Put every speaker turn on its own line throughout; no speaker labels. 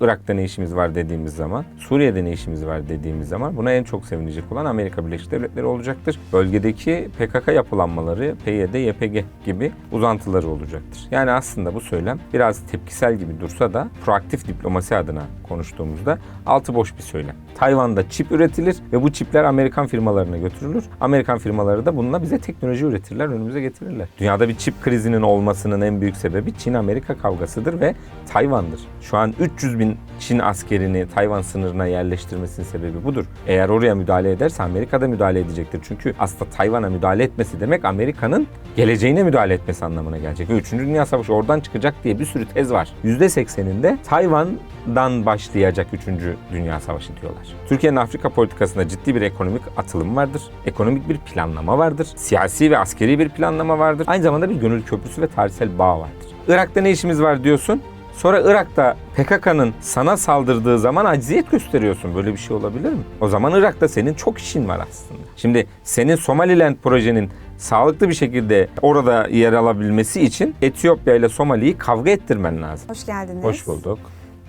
Irak'ta ne işimiz var dediğimiz zaman, Suriye'de ne işimiz var dediğimiz zaman buna en çok sevinecek olan Amerika Birleşik Devletleri olacaktır. Bölgedeki PKK yapılanmaları, PYD, YPG gibi uzantıları olacaktır. Yani aslında bu söylem biraz tepkisel gibi dursa da proaktif diplomasi adına konuştuğumuzda altı boş bir söylem. Tayvan'da çip üretilir ve bu çipler Amerikan firmalarına götürülür. Amerikan firmaları da bununla bize teknoloji üretirler, önümüze getirirler. Dünyada bir çip krizinin olmasının en büyük sebebi Çin-Amerika kavgasıdır ve Tayvan'dır. Şu an 300 bin Çin askerini Tayvan sınırına yerleştirmesinin sebebi budur. Eğer oraya müdahale ederse Amerika da müdahale edecektir. Çünkü aslında Tayvan'a müdahale etmesi demek Amerika'nın geleceğine müdahale etmesi anlamına gelecek. Ve 3. Dünya Savaşı oradan çıkacak diye bir sürü tez var. %80'inde Tayvan'dan başlayacak 3. Dünya Savaşı diyorlar. Türkiye'nin Afrika politikasında ciddi bir ekonomik atılım vardır. Ekonomik bir planlama vardır. Siyasi ve askeri bir planlama vardır. Aynı zamanda bir gönül köprüsü ve tarihsel bağ vardır. Irak'ta ne işimiz var diyorsun. Sonra Irak'ta PKK'nın sana saldırdığı zaman acziyet gösteriyorsun. Böyle bir şey olabilir mi? O zaman Irak'ta senin çok işin var aslında. Şimdi senin Somaliland projenin sağlıklı bir şekilde orada yer alabilmesi için Etiyopya ile Somali'yi kavga ettirmen lazım.
Hoş geldiniz.
Hoş bulduk.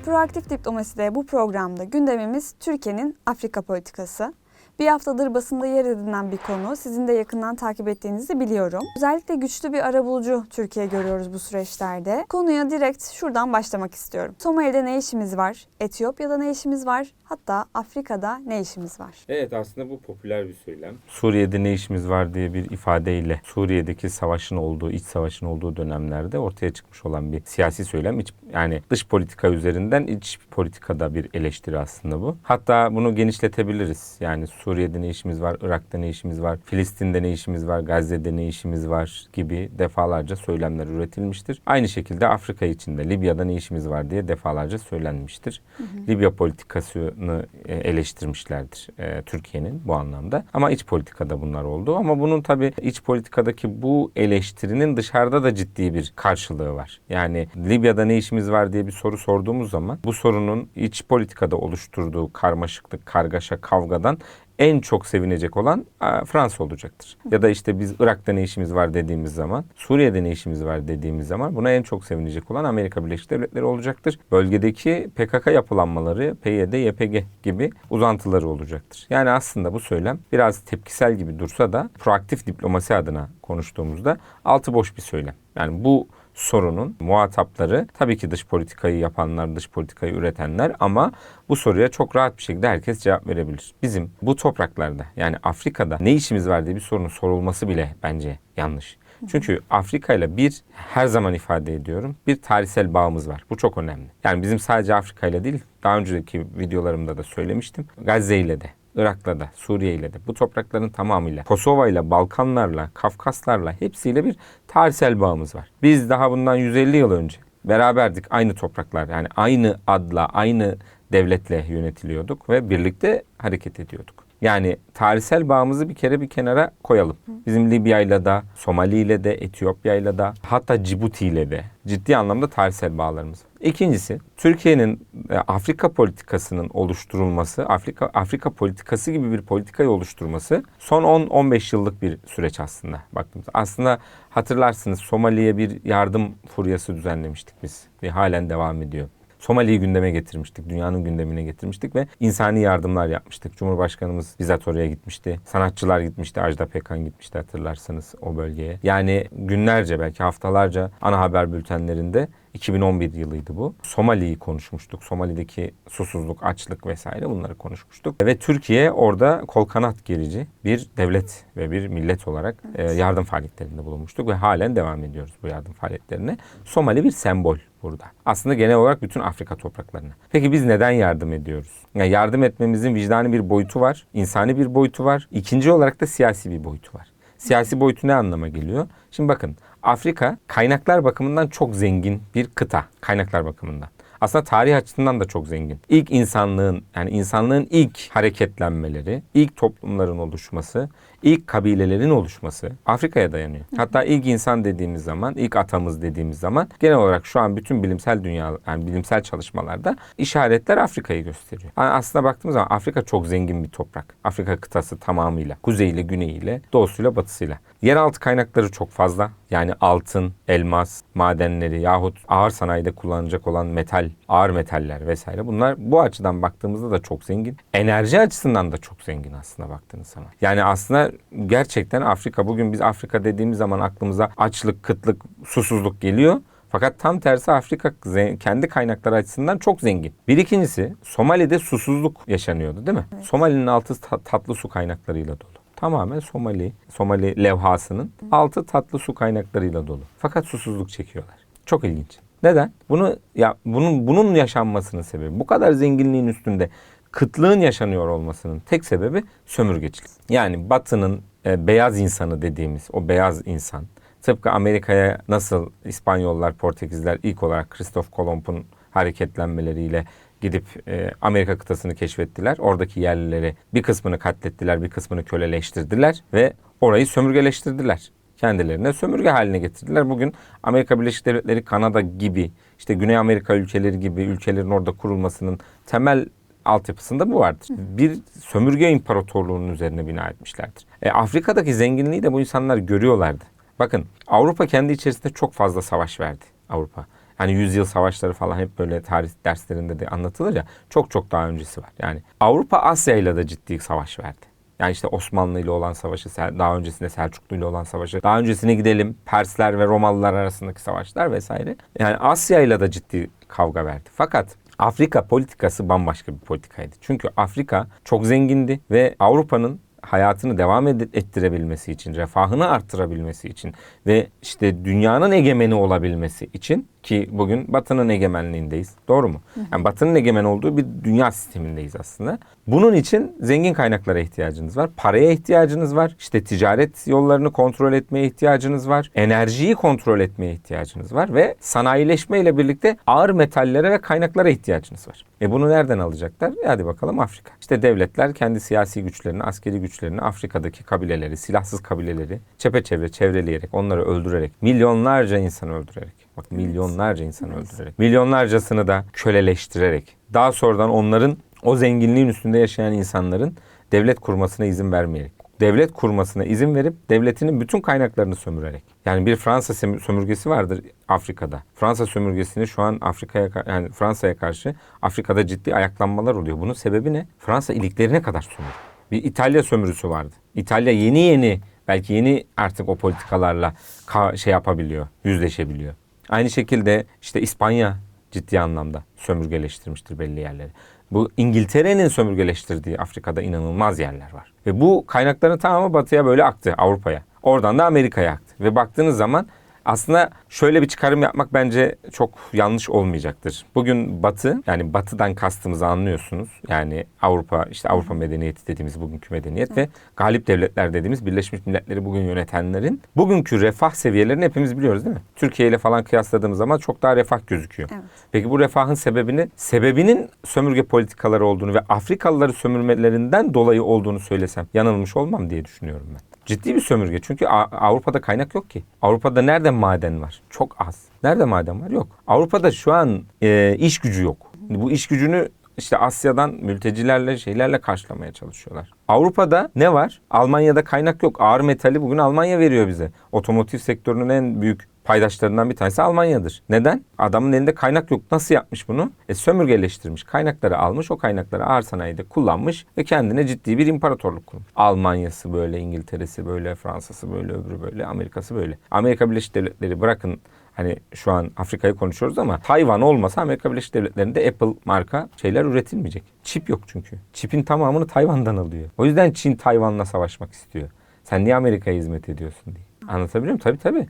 Proaktif Diplomasi'de bu programda gündemimiz Türkiye'nin Afrika politikası. Bir haftadır basında yer edinen bir konu. Sizin de yakından takip ettiğinizi biliyorum. Özellikle güçlü bir arabulucu Türkiye görüyoruz bu süreçlerde. Konuya direkt şuradan başlamak istiyorum. Somali'de ne işimiz var? Etiyopya'da ne işimiz var? Hatta Afrika'da ne işimiz var?
Evet aslında bu popüler bir söylem. Suriye'de ne işimiz var diye bir ifadeyle Suriye'deki savaşın olduğu, iç savaşın olduğu dönemlerde ortaya çıkmış olan bir siyasi söylem. İç, yani dış politika üzerinden iç politikada bir eleştiri aslında bu. Hatta bunu genişletebiliriz. Yani Suriye'de ne işimiz var, Irak'ta ne işimiz var, Filistin'de ne işimiz var, Gazze'de ne işimiz var gibi defalarca söylemler üretilmiştir. Aynı şekilde Afrika içinde Libya'da ne işimiz var diye defalarca söylenmiştir. Libya politikasını e, eleştirmişlerdir e, Türkiye'nin bu anlamda. Ama iç politikada bunlar oldu. Ama bunun tabii iç politikadaki bu eleştirinin dışarıda da ciddi bir karşılığı var. Yani Libya'da ne işimiz var diye bir soru sorduğumuz zaman bu sorunun iç politikada oluşturduğu karmaşıklık, kargaşa, kavgadan en çok sevinecek olan Fransa olacaktır. Ya da işte biz Irak'ta ne işimiz var dediğimiz zaman, Suriye'de ne işimiz var dediğimiz zaman buna en çok sevinecek olan Amerika Birleşik Devletleri olacaktır. Bölgedeki PKK yapılanmaları, PYD, YPG gibi uzantıları olacaktır. Yani aslında bu söylem biraz tepkisel gibi dursa da proaktif diplomasi adına konuştuğumuzda altı boş bir söylem. Yani bu sorunun muhatapları tabii ki dış politikayı yapanlar, dış politikayı üretenler ama bu soruya çok rahat bir şekilde herkes cevap verebilir. Bizim bu topraklarda yani Afrika'da ne işimiz var diye bir sorunun sorulması bile bence yanlış. Çünkü Afrika ile bir her zaman ifade ediyorum bir tarihsel bağımız var. Bu çok önemli. Yani bizim sadece Afrika ile değil daha önceki videolarımda da söylemiştim. Gazze ile de Irak'la da, Suriye ile de, bu toprakların tamamıyla, Kosova ile, Balkanlarla, Kafkaslarla hepsiyle bir tarihsel bağımız var. Biz daha bundan 150 yıl önce beraberdik aynı topraklar yani aynı adla, aynı devletle yönetiliyorduk ve birlikte hareket ediyorduk. Yani tarihsel bağımızı bir kere bir kenara koyalım. Bizim Libya ile de, Somali ile de, Etiyopya ile de, hatta Cibuti ile de ciddi anlamda tarihsel bağlarımız var. İkincisi, Türkiye'nin e, Afrika politikasının oluşturulması, Afrika Afrika politikası gibi bir politikayı oluşturması son 10-15 yıllık bir süreç aslında baktığımızda. Aslında hatırlarsınız Somali'ye bir yardım furyası düzenlemiştik biz ve halen devam ediyor. Somali'yi gündeme getirmiştik, dünyanın gündemine getirmiştik ve insani yardımlar yapmıştık. Cumhurbaşkanımız bizzat oraya gitmişti. Sanatçılar gitmişti, Ajda Pekkan gitmişti hatırlarsanız o bölgeye. Yani günlerce belki haftalarca ana haber bültenlerinde 2011 yılıydı bu. Somali'yi konuşmuştuk. Somali'deki susuzluk, açlık vesaire bunları konuşmuştuk. Ve Türkiye orada kol kanat gerici bir devlet ve bir millet olarak e, yardım faaliyetlerinde bulunmuştuk ve halen devam ediyoruz bu yardım faaliyetlerine. Somali bir sembol burada. Aslında genel olarak bütün Afrika topraklarına. Peki biz neden yardım ediyoruz? Yani yardım etmemizin vicdani bir boyutu var, insani bir boyutu var. İkinci olarak da siyasi bir boyutu var. Siyasi boyutu ne anlama geliyor? Şimdi bakın Afrika kaynaklar bakımından çok zengin bir kıta. Kaynaklar bakımından. Aslında tarih açısından da çok zengin. İlk insanlığın yani insanlığın ilk hareketlenmeleri, ilk toplumların oluşması, ilk kabilelerin oluşması Afrika'ya dayanıyor. Hatta ilk insan dediğimiz zaman, ilk atamız dediğimiz zaman genel olarak şu an bütün bilimsel dünya yani bilimsel çalışmalarda işaretler Afrika'yı gösteriyor. Yani aslında baktığımız zaman Afrika çok zengin bir toprak. Afrika kıtası tamamıyla, kuzeyiyle, güneyiyle, doğusuyla, batısıyla. Yeraltı kaynakları çok fazla. Yani altın, elmas, madenleri yahut ağır sanayide kullanılacak olan metal, ağır metaller vesaire. Bunlar bu açıdan baktığımızda da çok zengin. Enerji açısından da çok zengin aslında baktığınız zaman. Yani aslında gerçekten Afrika bugün biz Afrika dediğimiz zaman aklımıza açlık, kıtlık, susuzluk geliyor. Fakat tam tersi Afrika kendi kaynakları açısından çok zengin. Bir ikincisi Somali'de susuzluk yaşanıyordu değil mi? Somali'nin altı ta- tatlı su kaynaklarıyla dolu. Tamamen Somali, Somali levhasının altı tatlı su kaynaklarıyla dolu. Fakat susuzluk çekiyorlar. Çok ilginç. Neden? Bunu ya bunun bunun yaşanmasının sebebi bu kadar zenginliğin üstünde kıtlığın yaşanıyor olmasının tek sebebi sömürgecilik. Yani Batı'nın e, beyaz insanı dediğimiz o beyaz insan tıpkı Amerika'ya nasıl İspanyollar, Portekizler ilk olarak Kristof Kolomb'un hareketlenmeleriyle gidip e, Amerika kıtasını keşfettiler. Oradaki yerlileri bir kısmını katlettiler, bir kısmını köleleştirdiler ve orayı sömürgeleştirdiler. Kendilerine sömürge haline getirdiler. Bugün Amerika Birleşik Devletleri, Kanada gibi, işte Güney Amerika ülkeleri gibi ülkelerin orada kurulmasının temel altyapısında bu vardır. Bir sömürge imparatorluğunun üzerine bina etmişlerdir. E, Afrika'daki zenginliği de bu insanlar görüyorlardı. Bakın Avrupa kendi içerisinde çok fazla savaş verdi Avrupa. Hani yüzyıl savaşları falan hep böyle tarih derslerinde de anlatılır ya çok çok daha öncesi var. Yani Avrupa Asya ile de ciddi savaş verdi. Yani işte Osmanlı ile olan savaşı, daha öncesinde Selçuklu ile olan savaşı, daha öncesine gidelim Persler ve Romalılar arasındaki savaşlar vesaire. Yani Asya ile de ciddi kavga verdi. Fakat Afrika politikası bambaşka bir politikaydı. Çünkü Afrika çok zengindi ve Avrupa'nın hayatını devam ettirebilmesi için, refahını arttırabilmesi için ve işte dünyanın egemeni olabilmesi için ki bugün Batı'nın egemenliğindeyiz. Doğru mu? Yani Batı'nın egemen olduğu bir dünya sistemindeyiz aslında. Bunun için zengin kaynaklara ihtiyacınız var. Paraya ihtiyacınız var. İşte ticaret yollarını kontrol etmeye ihtiyacınız var. Enerjiyi kontrol etmeye ihtiyacınız var ve sanayileşme ile birlikte ağır metallere ve kaynaklara ihtiyacınız var. E bunu nereden alacaklar? E hadi bakalım Afrika. İşte devletler kendi siyasi güçlerini, askeri güçlerini Afrika'daki kabileleri, silahsız kabileleri çepeçevre çevreleyerek, onları öldürerek, milyonlarca insan öldürerek, bak milyonlarca insan öldürerek, milyonlarcasını da köleleştirerek, daha sonradan onların o zenginliğin üstünde yaşayan insanların devlet kurmasına izin vermeyerek, devlet kurmasına izin verip devletinin bütün kaynaklarını sömürerek. Yani bir Fransa sömür- sömürgesi vardır Afrika'da. Fransa sömürgesini şu an Afrika'ya ka- yani Fransa'ya karşı Afrika'da ciddi ayaklanmalar oluyor. Bunun sebebi ne? Fransa iliklerine kadar sömürüyor. Bir İtalya sömürüsü vardı. İtalya yeni yeni belki yeni artık o politikalarla ka- şey yapabiliyor, yüzleşebiliyor. Aynı şekilde işte İspanya ciddi anlamda sömürgeleştirmiştir belli yerleri. Bu İngiltere'nin sömürgeleştirdiği Afrika'da inanılmaz yerler var. Ve bu kaynakların tamamı batıya böyle aktı Avrupa'ya. Oradan da Amerika'ya aktı. Ve baktığınız zaman aslında şöyle bir çıkarım yapmak bence çok yanlış olmayacaktır. Bugün Batı yani Batı'dan kastımızı anlıyorsunuz. Yani Avrupa işte Avrupa medeniyeti dediğimiz bugünkü medeniyet ve galip devletler dediğimiz Birleşmiş Milletleri bugün yönetenlerin bugünkü refah seviyelerini hepimiz biliyoruz değil mi? Türkiye ile falan kıyasladığımız zaman çok daha refah gözüküyor.
Evet.
Peki bu refahın sebebini sebebinin sömürge politikaları olduğunu ve Afrikalıları sömürmelerinden dolayı olduğunu söylesem yanılmış olmam diye düşünüyorum ben. Ciddi bir sömürge çünkü Avrupa'da kaynak yok ki. Avrupa'da nerede maden var? Çok az. Nerede maden var? Yok. Avrupa'da şu an e, iş gücü yok. Bu iş gücünü işte Asya'dan mültecilerle şeylerle karşılamaya çalışıyorlar. Avrupa'da ne var? Almanya'da kaynak yok. Ağır metali bugün Almanya veriyor bize. Otomotiv sektörünün en büyük paydaşlarından bir tanesi Almanya'dır. Neden? Adamın elinde kaynak yok. Nasıl yapmış bunu? E, sömürgeleştirmiş. Kaynakları almış. O kaynakları ağır sanayide kullanmış ve kendine ciddi bir imparatorluk kurmuş. Almanya'sı böyle, İngiltere'si böyle, Fransa'sı böyle, öbürü böyle, Amerika'sı böyle. Amerika Birleşik Devletleri bırakın Hani şu an Afrika'yı konuşuyoruz ama Tayvan olmasa Amerika Birleşik Devletleri'nde Apple marka şeyler üretilmeyecek. Çip yok çünkü. Çipin tamamını Tayvan'dan alıyor. O yüzden Çin Tayvan'la savaşmak istiyor. Sen niye Amerika'ya hizmet ediyorsun diye. Anlatabiliyor muyum? Tabii tabii.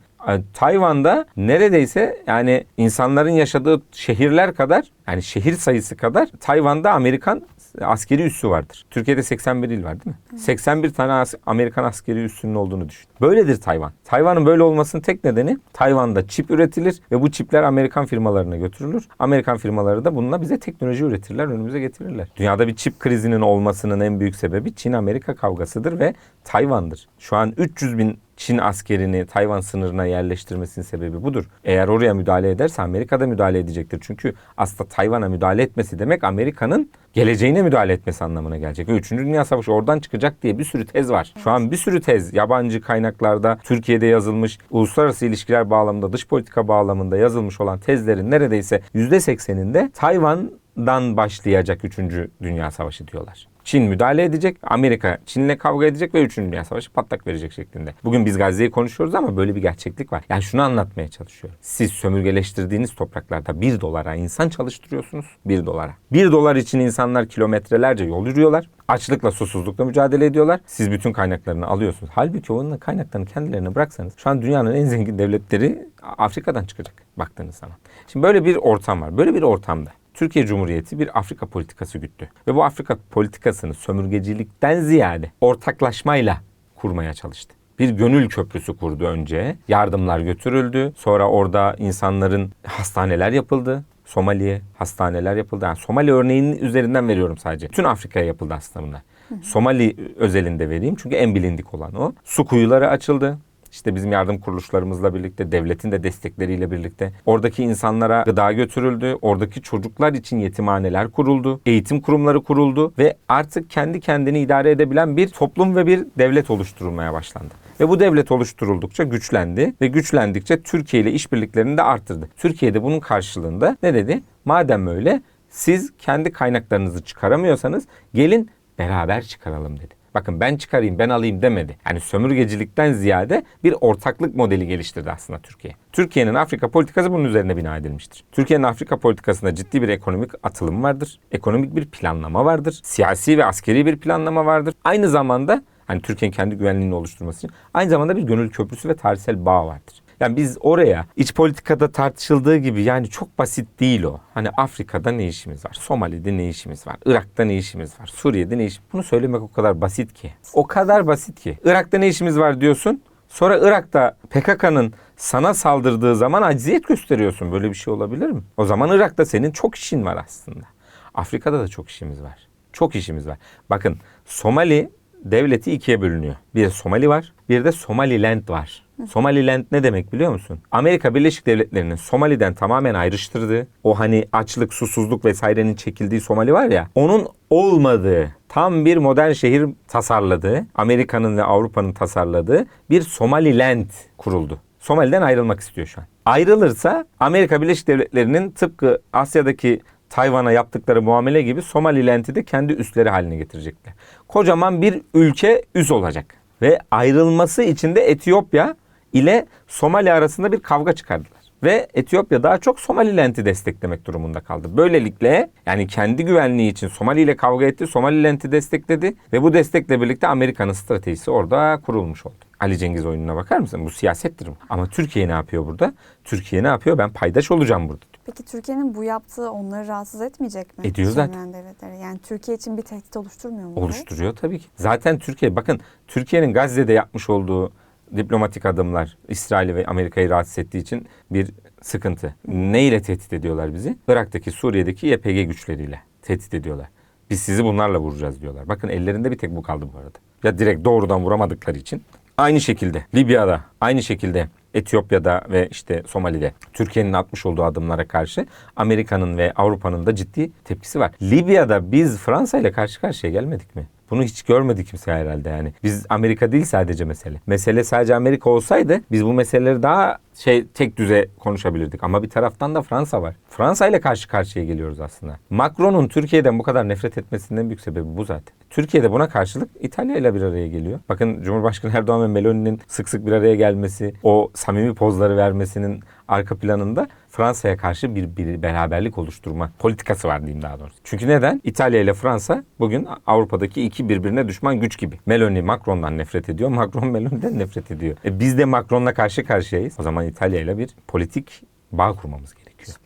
Tayvan'da neredeyse yani insanların yaşadığı şehirler kadar yani şehir sayısı kadar Tayvan'da Amerikan askeri üssü vardır. Türkiye'de 81 il var değil mi? 81 tane as- Amerikan askeri üssünün olduğunu düşün. Böyledir Tayvan. Tayvan'ın böyle olmasının tek nedeni Tayvan'da çip üretilir ve bu çipler Amerikan firmalarına götürülür. Amerikan firmaları da bununla bize teknoloji üretirler, önümüze getirirler. Dünyada bir çip krizinin olmasının en büyük sebebi Çin-Amerika kavgasıdır ve Tayvan'dır. Şu an 300 bin Çin askerini Tayvan sınırına yerleştirmesinin sebebi budur. Eğer oraya müdahale ederse Amerika da müdahale edecektir. Çünkü aslında Tayvan'a müdahale etmesi demek Amerika'nın geleceğine müdahale etmesi anlamına gelecek. Ve 3. Dünya Savaşı oradan çıkacak diye bir sürü tez var. Şu an bir sürü tez yabancı kaynaklarda Türkiye'de yazılmış, uluslararası ilişkiler bağlamında, dış politika bağlamında yazılmış olan tezlerin neredeyse %80'inde Tayvan'dan başlayacak 3. Dünya Savaşı diyorlar. Çin müdahale edecek, Amerika Çin'le kavga edecek ve 3. Dünya Savaşı patlak verecek şeklinde. Bugün biz Gazze'yi konuşuyoruz ama böyle bir gerçeklik var. Yani şunu anlatmaya çalışıyorum. Siz sömürgeleştirdiğiniz topraklarda 1 dolara insan çalıştırıyorsunuz. 1 dolara. 1 dolar için insanlar kilometrelerce yol yürüyorlar. Açlıkla susuzlukla mücadele ediyorlar. Siz bütün kaynaklarını alıyorsunuz. Halbuki onun kaynaklarını kendilerine bıraksanız şu an dünyanın en zengin devletleri Afrika'dan çıkacak baktığınız zaman. Şimdi böyle bir ortam var. Böyle bir ortamda Türkiye Cumhuriyeti bir Afrika politikası güttü. Ve bu Afrika politikasını sömürgecilikten ziyade ortaklaşmayla kurmaya çalıştı. Bir gönül köprüsü kurdu önce. Yardımlar götürüldü. Sonra orada insanların hastaneler yapıldı. Somali'ye hastaneler yapıldı. Yani Somali örneğinin üzerinden veriyorum sadece. Tüm Afrika'ya yapıldı aslında bunlar. Somali özelinde vereyim çünkü en bilindik olan o. Su kuyuları açıldı. İşte bizim yardım kuruluşlarımızla birlikte, devletin de destekleriyle birlikte oradaki insanlara gıda götürüldü. Oradaki çocuklar için yetimhaneler kuruldu. Eğitim kurumları kuruldu ve artık kendi kendini idare edebilen bir toplum ve bir devlet oluşturulmaya başlandı. Ve bu devlet oluşturuldukça güçlendi ve güçlendikçe Türkiye ile işbirliklerini de arttırdı. Türkiye de bunun karşılığında ne dedi? Madem öyle siz kendi kaynaklarınızı çıkaramıyorsanız gelin beraber çıkaralım dedi. Bakın ben çıkarayım, ben alayım demedi. Yani sömürgecilikten ziyade bir ortaklık modeli geliştirdi aslında Türkiye. Türkiye'nin Afrika politikası bunun üzerine bina edilmiştir. Türkiye'nin Afrika politikasında ciddi bir ekonomik atılım vardır. Ekonomik bir planlama vardır. Siyasi ve askeri bir planlama vardır. Aynı zamanda hani Türkiye'nin kendi güvenliğini oluşturması için aynı zamanda bir gönül köprüsü ve tarihsel bağ vardır. Yani biz oraya iç politikada tartışıldığı gibi yani çok basit değil o. Hani Afrika'da ne işimiz var? Somali'de ne işimiz var? Irak'ta ne işimiz var? Suriye'de ne işimiz Bunu söylemek o kadar basit ki. O kadar basit ki. Irak'ta ne işimiz var diyorsun. Sonra Irak'ta PKK'nın sana saldırdığı zaman acziyet gösteriyorsun. Böyle bir şey olabilir mi? O zaman Irak'ta senin çok işin var aslında. Afrika'da da çok işimiz var. Çok işimiz var. Bakın Somali devleti ikiye bölünüyor. Bir Somali var, bir de Somaliland var. Somaliland ne demek biliyor musun? Amerika Birleşik Devletleri'nin Somali'den tamamen ayrıştırdığı, o hani açlık, susuzluk vesairenin çekildiği Somali var ya, onun olmadığı, tam bir modern şehir tasarladığı, Amerika'nın ve Avrupa'nın tasarladığı bir Somaliland kuruldu. Somali'den ayrılmak istiyor şu an. Ayrılırsa Amerika Birleşik Devletleri'nin tıpkı Asya'daki Tayvan'a yaptıkları muamele gibi Somaliland'i de kendi üsleri haline getirecekler. Kocaman bir ülke üs olacak. Ve ayrılması için de Etiyopya ile Somali arasında bir kavga çıkardılar. Ve Etiyopya daha çok Somaliland'i desteklemek durumunda kaldı. Böylelikle yani kendi güvenliği için Somali ile kavga etti, Somaliland'i destekledi ve bu destekle birlikte Amerika'nın stratejisi orada kurulmuş oldu. Ali Cengiz oyununa bakar mısın? Bu siyasettir bu. Ama Türkiye ne yapıyor burada? Türkiye ne yapıyor? Ben paydaş olacağım burada.
Peki Türkiye'nin bu yaptığı onları rahatsız etmeyecek mi?
Ediyor zaten.
Devletleri. Yani Türkiye için bir tehdit oluşturmuyor mu?
Oluşturuyor tabii ki. Zaten Türkiye bakın Türkiye'nin Gazze'de yapmış olduğu diplomatik adımlar İsrail'i ve Amerika'yı rahatsız ettiği için bir sıkıntı. Ne ile tehdit ediyorlar bizi? Irak'taki, Suriye'deki YPG güçleriyle tehdit ediyorlar. Biz sizi bunlarla vuracağız diyorlar. Bakın ellerinde bir tek bu kaldı bu arada. Ya direkt doğrudan vuramadıkları için. Aynı şekilde Libya'da, aynı şekilde Etiyopya'da ve işte Somali'de Türkiye'nin atmış olduğu adımlara karşı Amerika'nın ve Avrupa'nın da ciddi tepkisi var. Libya'da biz Fransa ile karşı karşıya gelmedik mi? Bunu hiç görmedi kimse herhalde yani. Biz Amerika değil sadece mesele. Mesele sadece Amerika olsaydı biz bu meseleleri daha şey tek düze konuşabilirdik ama bir taraftan da Fransa var. Fransa ile karşı karşıya geliyoruz aslında. Macron'un Türkiye'den bu kadar nefret etmesinin en büyük sebebi bu zaten. Türkiye'de buna karşılık İtalya ile bir araya geliyor. Bakın Cumhurbaşkanı Erdoğan ve Meloni'nin sık sık bir araya gelmesi, o samimi pozları vermesinin arka planında Fransa'ya karşı bir, bir beraberlik oluşturma politikası var diyeyim daha doğrusu. Çünkü neden? İtalya ile Fransa bugün Avrupa'daki iki birbirine düşman güç gibi. Meloni Macron'dan nefret ediyor, Macron Meloni'den nefret ediyor. E biz de Macron'la karşı karşıyayız. O zaman İtalya ile bir politik bağ kurmamız gerekiyor.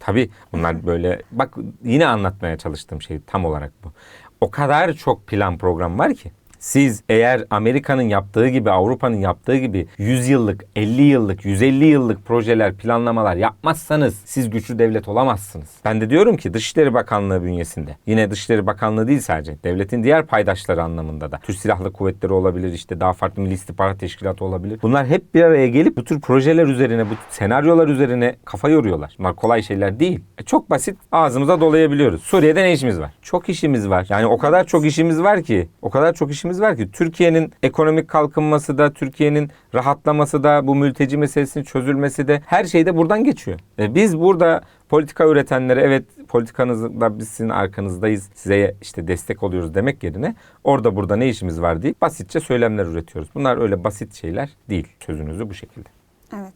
Tabii bunlar böyle bak yine anlatmaya çalıştığım şey tam olarak bu. O kadar çok plan program var ki siz eğer Amerika'nın yaptığı gibi Avrupa'nın yaptığı gibi 100 yıllık, 50 yıllık, 150 yıllık projeler, planlamalar yapmazsanız siz güçlü devlet olamazsınız. Ben de diyorum ki Dışişleri Bakanlığı bünyesinde yine Dışişleri Bakanlığı değil sadece devletin diğer paydaşları anlamında da Türk Silahlı Kuvvetleri olabilir işte daha farklı Milli İstihbarat Teşkilatı olabilir. Bunlar hep bir araya gelip bu tür projeler üzerine, bu senaryolar üzerine kafa yoruyorlar. Bunlar kolay şeyler değil. E, çok basit ağzımıza dolayabiliyoruz. Suriye'de ne işimiz var? Çok işimiz var. Yani o kadar çok işimiz var ki, o kadar çok işimiz var ki Türkiye'nin ekonomik kalkınması da, Türkiye'nin rahatlaması da, bu mülteci meselesinin çözülmesi de her şey de buradan geçiyor. E, biz burada politika üretenlere evet politikanızda biz sizin arkanızdayız, size işte destek oluyoruz demek yerine orada burada ne işimiz var deyip basitçe söylemler üretiyoruz. Bunlar öyle basit şeyler değil. Sözünüzü bu şekilde.
Evet.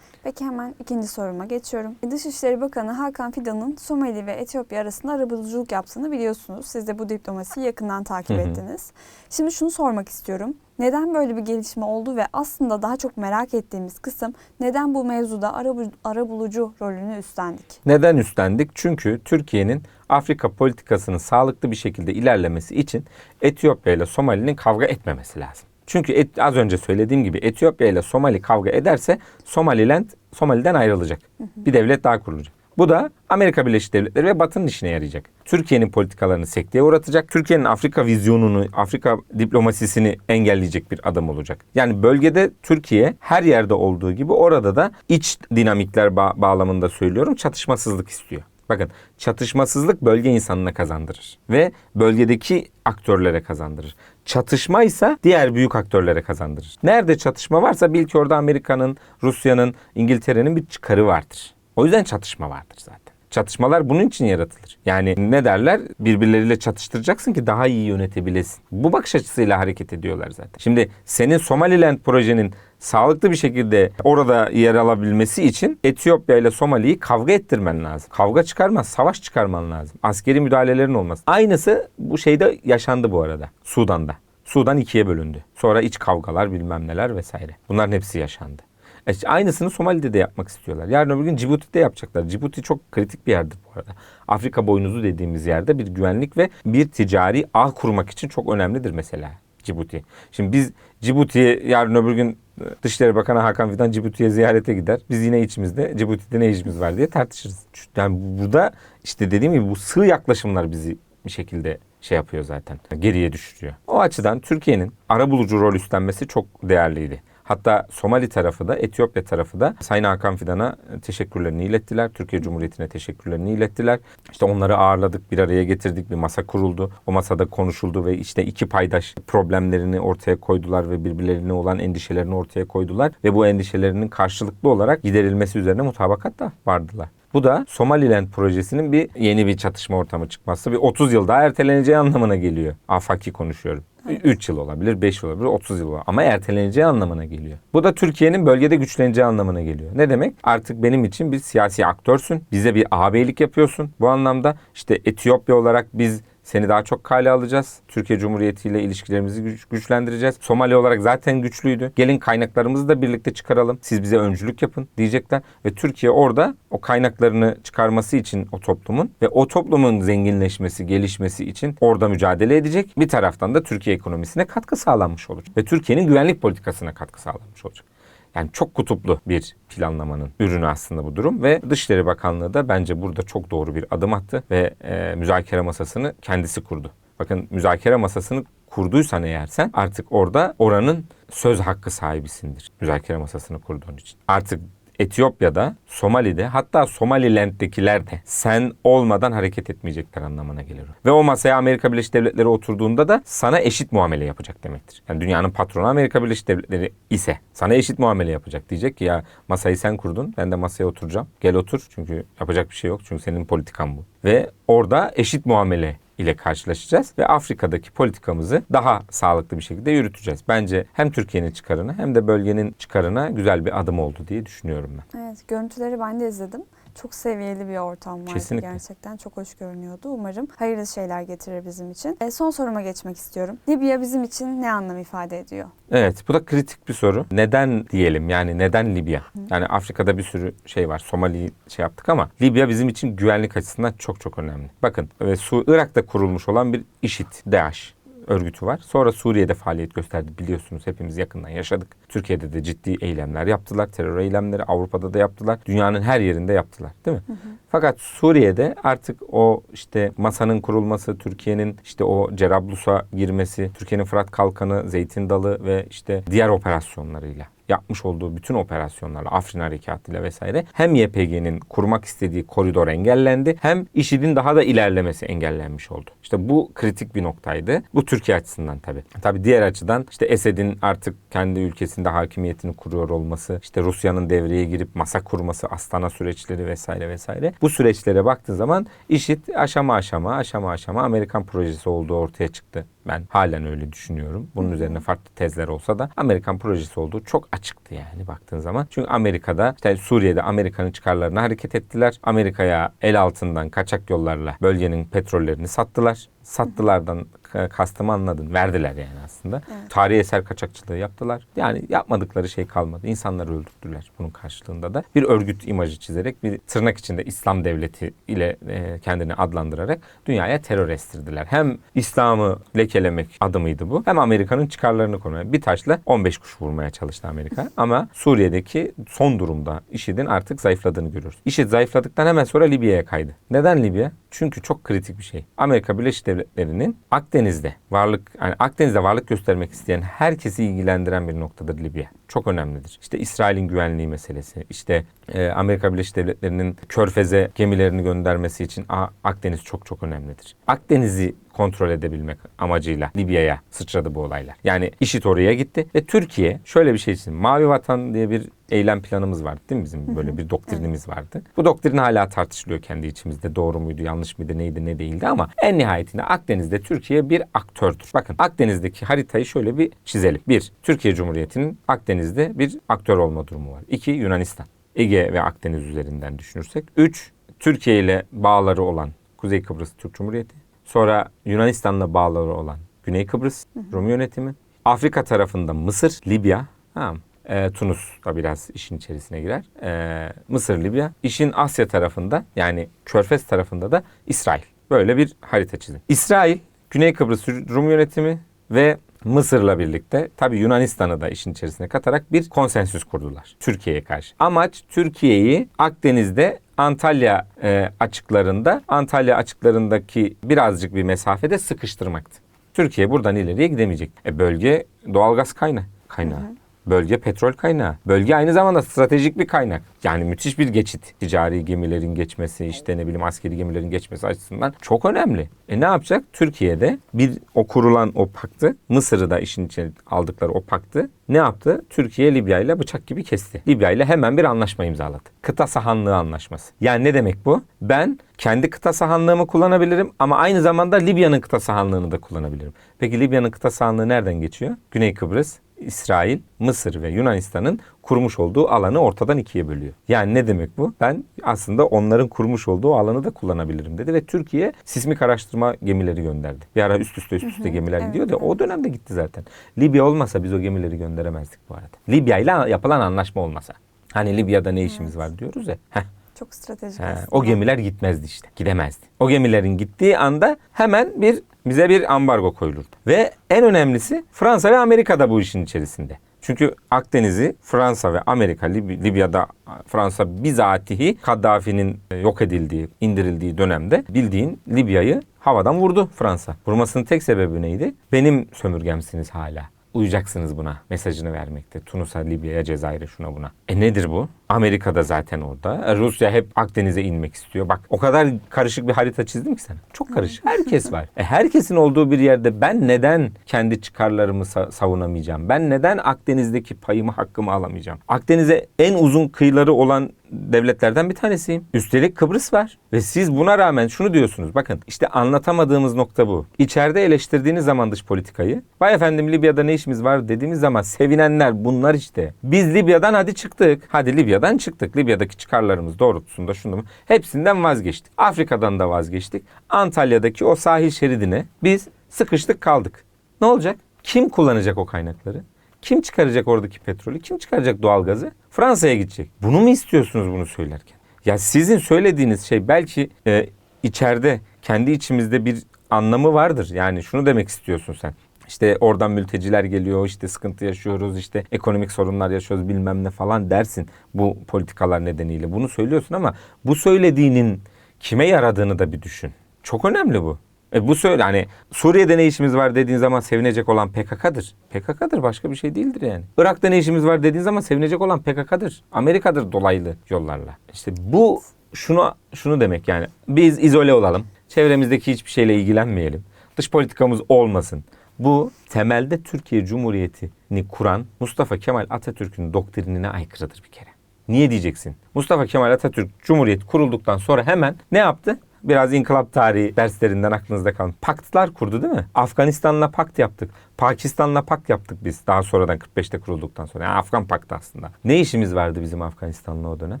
Peki hemen ikinci soruma geçiyorum. Dışişleri Bakanı Hakan Fidan'ın Somali ve Etiyopya arasında arabuluculuk yaptığını biliyorsunuz. Siz de bu diplomasiyi yakından takip ettiniz. Şimdi şunu sormak istiyorum. Neden böyle bir gelişme oldu ve aslında daha çok merak ettiğimiz kısım neden bu mevzuda arabu- arabulucu rolünü üstlendik?
Neden üstlendik? Çünkü Türkiye'nin Afrika politikasının sağlıklı bir şekilde ilerlemesi için Etiyopya ile Somali'nin kavga etmemesi lazım. Çünkü et- az önce söylediğim gibi Etiyopya ile Somali kavga ederse Somaliland Somali'den ayrılacak. Bir devlet daha kurulacak. Bu da Amerika Birleşik Devletleri ve Batı'nın işine yarayacak. Türkiye'nin politikalarını sekteye uğratacak. Türkiye'nin Afrika vizyonunu, Afrika diplomasisini engelleyecek bir adım olacak. Yani bölgede Türkiye her yerde olduğu gibi orada da iç dinamikler ba- bağlamında söylüyorum çatışmasızlık istiyor. Bakın çatışmasızlık bölge insanına kazandırır ve bölgedeki aktörlere kazandırır. Çatışma ise diğer büyük aktörlere kazandırır. Nerede çatışma varsa bil ki orada Amerika'nın, Rusya'nın, İngiltere'nin bir çıkarı vardır. O yüzden çatışma vardır zaten. Çatışmalar bunun için yaratılır. Yani ne derler? Birbirleriyle çatıştıracaksın ki daha iyi yönetebilesin. Bu bakış açısıyla hareket ediyorlar zaten. Şimdi senin Somaliland projenin sağlıklı bir şekilde orada yer alabilmesi için Etiyopya ile Somali'yi kavga ettirmen lazım. Kavga çıkarmaz, savaş çıkarman lazım. Askeri müdahalelerin olmaz. Aynısı bu şeyde yaşandı bu arada. Sudan'da. Sudan ikiye bölündü. Sonra iç kavgalar bilmem neler vesaire. Bunların hepsi yaşandı. E işte aynısını Somali'de de yapmak istiyorlar. Yarın öbür gün Cibuti'de yapacaklar. Cibuti çok kritik bir yerdir bu arada. Afrika boynuzu dediğimiz yerde bir güvenlik ve bir ticari ağ kurmak için çok önemlidir mesela Cibuti. Şimdi biz Cibuti'ye yarın öbür gün e, Dışişleri Bakanı Hakan Fidan Cibuti'ye ziyarete gider. Biz yine içimizde Cibuti'de ne işimiz var diye tartışırız. Yani burada işte dediğim gibi bu sığ yaklaşımlar bizi bir şekilde şey yapıyor zaten. Geriye düşürüyor. O açıdan Türkiye'nin arabulucu rol üstlenmesi çok değerliydi. Hatta Somali tarafı da Etiyopya tarafı da Sayın Hakan Fidan'a teşekkürlerini ilettiler. Türkiye Cumhuriyeti'ne teşekkürlerini ilettiler. İşte onları ağırladık, bir araya getirdik, bir masa kuruldu. O masada konuşuldu ve işte iki paydaş problemlerini ortaya koydular ve birbirlerine olan endişelerini ortaya koydular. Ve bu endişelerinin karşılıklı olarak giderilmesi üzerine mutabakat da vardılar. Bu da Somaliland projesinin bir yeni bir çatışma ortamı çıkması. Bir 30 yıl daha erteleneceği anlamına geliyor. Afaki konuşuyorum. 3 yıl olabilir, 5 yıl olabilir, 30 yıl olabilir. Ama erteleneceği anlamına geliyor. Bu da Türkiye'nin bölgede güçleneceği anlamına geliyor. Ne demek? Artık benim için bir siyasi aktörsün. Bize bir ağabeylik yapıyorsun. Bu anlamda işte Etiyopya olarak biz seni daha çok kale alacağız. Türkiye Cumhuriyeti ile ilişkilerimizi güç- güçlendireceğiz. Somali olarak zaten güçlüydü. Gelin kaynaklarımızı da birlikte çıkaralım. Siz bize öncülük yapın diyecekler. Ve Türkiye orada o kaynaklarını çıkarması için o toplumun ve o toplumun zenginleşmesi, gelişmesi için orada mücadele edecek. Bir taraftan da Türkiye ekonomisine katkı sağlanmış olacak. Ve Türkiye'nin güvenlik politikasına katkı sağlanmış olacak. Yani çok kutuplu bir planlamanın ürünü aslında bu durum ve Dışişleri Bakanlığı da bence burada çok doğru bir adım attı ve e, müzakere masasını kendisi kurdu. Bakın müzakere masasını kurduysan eğer sen artık orada oranın söz hakkı sahibisindir müzakere masasını kurduğun için. Artık Etiyopya'da, Somali'de hatta Somaliland'dekiler de sen olmadan hareket etmeyecekler anlamına gelir. Ve o masaya Amerika Birleşik Devletleri oturduğunda da sana eşit muamele yapacak demektir. Yani dünyanın patronu Amerika Birleşik Devletleri ise sana eşit muamele yapacak. Diyecek ki ya masayı sen kurdun ben de masaya oturacağım. Gel otur çünkü yapacak bir şey yok. Çünkü senin politikan bu. Ve orada eşit muamele ile karşılaşacağız ve Afrika'daki politikamızı daha sağlıklı bir şekilde yürüteceğiz. Bence hem Türkiye'nin çıkarına hem de bölgenin çıkarına güzel bir adım oldu diye düşünüyorum ben.
Evet, görüntüleri ben de izledim. Çok seviyeli bir ortam vardı
Kesinlikle.
gerçekten. Çok hoş görünüyordu. Umarım hayırlı şeyler getirir bizim için. E, son soruma geçmek istiyorum. Libya bizim için ne anlam ifade ediyor?
Evet bu da kritik bir soru. Neden diyelim yani neden Libya? Yani Afrika'da bir sürü şey var. Somali'yi şey yaptık ama Libya bizim için güvenlik açısından çok çok önemli. Bakın e, Su Irak'ta kurulmuş olan bir IŞİD, DAEŞ örgütü var. Sonra Suriye'de faaliyet gösterdi biliyorsunuz hepimiz yakından yaşadık. Türkiye'de de ciddi eylemler yaptılar. Terör eylemleri Avrupa'da da yaptılar. Dünyanın her yerinde yaptılar değil mi? Fakat Suriye'de artık o işte masanın kurulması, Türkiye'nin işte o Cerablus'a girmesi, Türkiye'nin Fırat Kalkanı, Zeytin Dalı ve işte diğer operasyonlarıyla yapmış olduğu bütün operasyonlarla, Afrin Harekatı'yla vesaire hem YPG'nin kurmak istediği koridor engellendi hem IŞİD'in daha da ilerlemesi engellenmiş oldu. İşte bu kritik bir noktaydı. Bu Türkiye açısından tabii. Tabii diğer açıdan işte Esed'in artık kendi ülkesinde hakimiyetini kuruyor olması, işte Rusya'nın devreye girip masa kurması, Astana süreçleri vesaire vesaire. Bu süreçlere baktığın zaman IŞİD aşama aşama, aşama aşama Amerikan projesi olduğu ortaya çıktı. Ben halen öyle düşünüyorum. Bunun üzerine farklı tezler olsa da Amerikan projesi olduğu çok açıktı yani baktığın zaman. Çünkü Amerika'da işte Suriye'de Amerika'nın çıkarlarına hareket ettiler. Amerika'ya el altından kaçak yollarla bölgenin petrollerini sattılar. Sattılardan ka- kastımı anladın. Verdiler yani aslında.
Evet.
Tarihi eser kaçakçılığı yaptılar. Yani yapmadıkları şey kalmadı. İnsanları öldürdüler bunun karşılığında da. Bir örgüt imajı çizerek bir tırnak içinde İslam devleti ile e, kendini adlandırarak dünyaya terör estirdiler. Hem İslam'ı lekelemek adımıydı bu. Hem Amerika'nın çıkarlarını korumaya. Bir taşla 15 kuş vurmaya çalıştı Amerika. Ama Suriye'deki son durumda IŞİD'in artık zayıfladığını görüyoruz. IŞİD zayıfladıktan hemen sonra Libya'ya kaydı. Neden Libya? Çünkü çok kritik bir şey. Amerika Birleşik Devletleri'nin Akdeniz'de varlık, yani Akdeniz'de varlık göstermek isteyen herkesi ilgilendiren bir noktadır Libya. Çok önemlidir. İşte İsrail'in güvenliği meselesi, işte e, Amerika Birleşik Devletleri'nin Körfez'e gemilerini göndermesi için A- Akdeniz çok çok önemlidir. Akdeniz'i kontrol edebilmek amacıyla Libya'ya sıçradı bu olaylar. Yani IŞİD oraya gitti ve Türkiye şöyle bir şey için Mavi Vatan diye bir eylem planımız vardı değil mi bizim böyle bir doktrinimiz vardı. Bu doktrin hala tartışılıyor kendi içimizde. Doğru muydu, yanlış mıydı, neydi, ne değildi ama en nihayetinde Akdeniz'de Türkiye bir aktördür. Bakın Akdeniz'deki haritayı şöyle bir çizelim. Bir, Türkiye Cumhuriyeti'nin Akdeniz'de bir aktör olma durumu var. İki, Yunanistan. Ege ve Akdeniz üzerinden düşünürsek. Üç, Türkiye ile bağları olan Kuzey Kıbrıs Türk Cumhuriyeti. Sonra Yunanistan'la bağları olan Güney Kıbrıs Rum yönetimi. Afrika tarafında Mısır, Libya. Tamam. E, Tunus da biraz işin içerisine girer. E, Mısır, Libya. İşin Asya tarafında yani Körfez tarafında da İsrail. Böyle bir harita çizin. İsrail, Güney Kıbrıs Rum yönetimi ve Mısır'la birlikte tabii Yunanistan'ı da işin içerisine katarak bir konsensüs kurdular Türkiye'ye karşı. Amaç Türkiye'yi Akdeniz'de Antalya e, açıklarında, Antalya açıklarındaki birazcık bir mesafede sıkıştırmaktı. Türkiye buradan ileriye gidemeyecek. E, bölge doğalgaz kaynağı. kaynağı. Bölge petrol kaynağı. Bölge aynı zamanda stratejik bir kaynak. Yani müthiş bir geçit. Ticari gemilerin geçmesi, işte ne bileyim askeri gemilerin geçmesi açısından çok önemli. E ne yapacak? Türkiye'de bir o kurulan o paktı, Mısır'ı da işin içine aldıkları o paktı ne yaptı? Türkiye Libya ile bıçak gibi kesti. Libya ile hemen bir anlaşma imzaladı. Kıta sahanlığı anlaşması. Yani ne demek bu? Ben kendi kıta sahanlığımı kullanabilirim ama aynı zamanda Libya'nın kıta sahanlığını da kullanabilirim. Peki Libya'nın kıta sahanlığı nereden geçiyor? Güney Kıbrıs, İsrail, Mısır ve Yunanistan'ın kurmuş olduğu alanı ortadan ikiye bölüyor. Yani ne demek bu? Ben aslında onların kurmuş olduğu alanı da kullanabilirim dedi ve Türkiye sismik araştırma gemileri gönderdi. Bir ara üst üste üst üste gemiler
evet,
gidiyordu. O dönemde gitti zaten. Libya olmasa biz o gemileri gönderemezdik bu arada. Libya ile yapılan anlaşma olmasa. Hani Libya'da ne işimiz var diyoruz ya. Heh.
Çok stratejik aslında.
o gemiler gitmezdi işte. Gidemezdi. O gemilerin gittiği anda hemen bir bize bir ambargo koyulurdu. Ve en önemlisi Fransa ve Amerika da bu işin içerisinde. Çünkü Akdeniz'i Fransa ve Amerika, Lib- Libya'da Fransa bizatihi Kaddafi'nin e, yok edildiği, indirildiği dönemde bildiğin Libya'yı havadan vurdu Fransa. Vurmasının tek sebebi neydi? Benim sömürgemsiniz hala. Uyacaksınız buna mesajını vermekte. Tunus'a, Libya'ya, Cezayir'e şuna buna. E nedir bu? Amerika da zaten orada. Rusya hep Akdeniz'e inmek istiyor. Bak o kadar karışık bir harita çizdim ki sana. Çok karışık. Herkes var. E, herkesin olduğu bir yerde ben neden kendi çıkarlarımı sa- savunamayacağım? Ben neden Akdeniz'deki payımı hakkımı alamayacağım? Akdeniz'e en uzun kıyıları olan devletlerden bir tanesiyim. Üstelik Kıbrıs var. Ve siz buna rağmen şunu diyorsunuz. Bakın işte anlatamadığımız nokta bu. İçeride eleştirdiğiniz zaman dış politikayı. Vay efendim Libya'da ne işimiz var dediğimiz zaman sevinenler bunlar işte. Biz Libya'dan hadi çıktık. Hadi Libya'dan çıktık. Libya'daki çıkarlarımız doğrultusunda şunu hepsinden vazgeçtik. Afrika'dan da vazgeçtik. Antalya'daki o sahil şeridine biz sıkıştık kaldık. Ne olacak? Kim kullanacak o kaynakları? Kim çıkaracak oradaki petrolü? Kim çıkaracak doğalgazı? Fransa'ya gidecek. Bunu mu istiyorsunuz bunu söylerken? Ya sizin söylediğiniz şey belki e, içeride kendi içimizde bir anlamı vardır. Yani şunu demek istiyorsun sen. İşte oradan mülteciler geliyor, işte sıkıntı yaşıyoruz, işte ekonomik sorunlar yaşıyoruz bilmem ne falan dersin bu politikalar nedeniyle. Bunu söylüyorsun ama bu söylediğinin kime yaradığını da bir düşün. Çok önemli bu. E bu söyle hani Suriye'de ne işimiz var dediğin zaman sevinecek olan PKK'dır. PKK'dır başka bir şey değildir yani. Irak'ta ne işimiz var dediğin zaman sevinecek olan PKK'dır. Amerika'dır dolaylı yollarla. İşte bu şunu şunu demek yani biz izole olalım. Çevremizdeki hiçbir şeyle ilgilenmeyelim. Dış politikamız olmasın. Bu temelde Türkiye Cumhuriyeti'ni kuran Mustafa Kemal Atatürk'ün doktrinine aykırıdır bir kere. Niye diyeceksin? Mustafa Kemal Atatürk Cumhuriyet kurulduktan sonra hemen ne yaptı? Biraz inkılap tarihi derslerinden aklınızda kalın. Paktlar kurdu değil mi? Afganistan'la pakt yaptık. Pakistan'la pakt yaptık biz daha sonradan 45'te kurulduktan sonra. Yani Afgan paktı aslında. Ne işimiz vardı bizim Afganistan'la o dönem?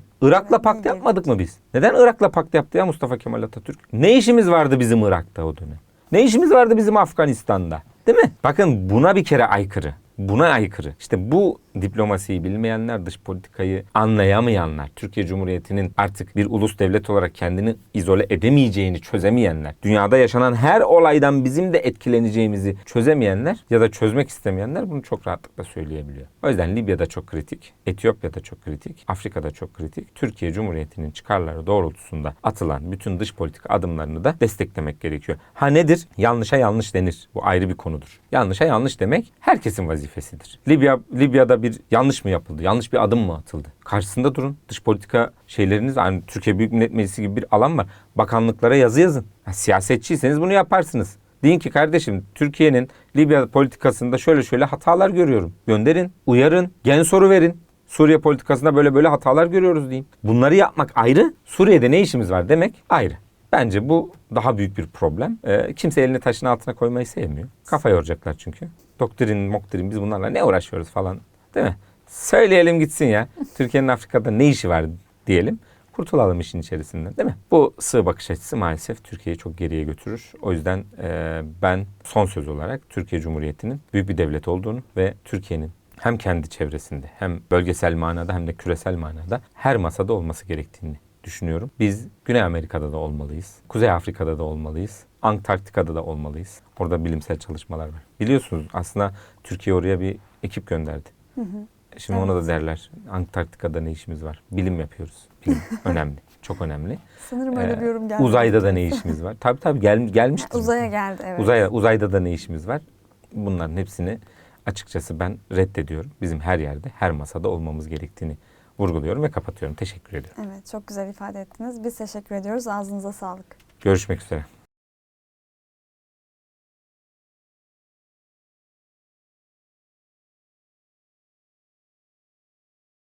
Irak'la pakt yapmadık mı biz? Neden Irak'la pakt yaptı ya Mustafa Kemal Atatürk? Ne işimiz vardı bizim Irak'ta o dönem? Ne işimiz vardı bizim Afganistan'da? Değil mi? Bakın buna bir kere aykırı. Buna aykırı. İşte bu diplomasiyi bilmeyenler, dış politikayı anlayamayanlar, Türkiye Cumhuriyeti'nin artık bir ulus devlet olarak kendini izole edemeyeceğini çözemeyenler, dünyada yaşanan her olaydan bizim de etkileneceğimizi çözemeyenler ya da çözmek istemeyenler bunu çok rahatlıkla söyleyebiliyor. O yüzden Libya'da çok kritik, Etiyopya'da çok kritik, Afrika'da çok kritik. Türkiye Cumhuriyeti'nin çıkarları doğrultusunda atılan bütün dış politika adımlarını da desteklemek gerekiyor. Ha nedir? Yanlışa yanlış denir. Bu ayrı bir konudur. Yanlışa yanlış demek herkesin vazifesidir. Libya Libya'da bir yanlış mı yapıldı? Yanlış bir adım mı atıldı? Karşısında durun. Dış politika şeyleriniz yani Türkiye Büyük Millet Meclisi gibi bir alan var. Bakanlıklara yazı yazın. Ha, siyasetçiyseniz bunu yaparsınız. Deyin ki kardeşim Türkiye'nin Libya politikasında şöyle şöyle hatalar görüyorum. Gönderin, uyarın, gen soru verin. Suriye politikasında böyle böyle hatalar görüyoruz deyin. Bunları yapmak ayrı, Suriye'de ne işimiz var demek ayrı. Bence bu daha büyük bir problem. Ee, kimse elini taşın altına koymayı sevmiyor. Kafa yoracaklar çünkü. Doktrin, moktrin biz bunlarla ne uğraşıyoruz falan. Değil mi? Söyleyelim gitsin ya. Türkiye'nin Afrika'da ne işi var diyelim. Kurtulalım işin içerisinden değil mi? Bu sığ bakış açısı maalesef Türkiye'yi çok geriye götürür. O yüzden e, ben son söz olarak Türkiye Cumhuriyeti'nin büyük bir devlet olduğunu ve Türkiye'nin hem kendi çevresinde hem bölgesel manada hem de küresel manada her masada olması gerektiğini düşünüyorum. Biz Güney Amerika'da da olmalıyız. Kuzey Afrika'da da olmalıyız. Antarktika'da da olmalıyız. Orada bilimsel çalışmalar var. Biliyorsunuz aslında Türkiye oraya bir ekip gönderdi. Şimdi ona da derler Antarktika'da ne işimiz var? Bilim yapıyoruz. Bilim önemli. Çok önemli.
Sanırım öyle
Ee,
bir yorum geldi.
Uzayda da ne işimiz var? Tabii tabii gel, gelmiştir.
Uzaya geldi evet.
Uzaya, uzayda da ne işimiz var? Bunların hepsini açıkçası ben reddediyorum. Bizim her yerde, her masada olmamız gerektiğini vurguluyorum ve kapatıyorum. Teşekkür ediyorum.
Evet çok güzel ifade ettiniz. Biz teşekkür ediyoruz. Ağzınıza sağlık.
Görüşmek üzere.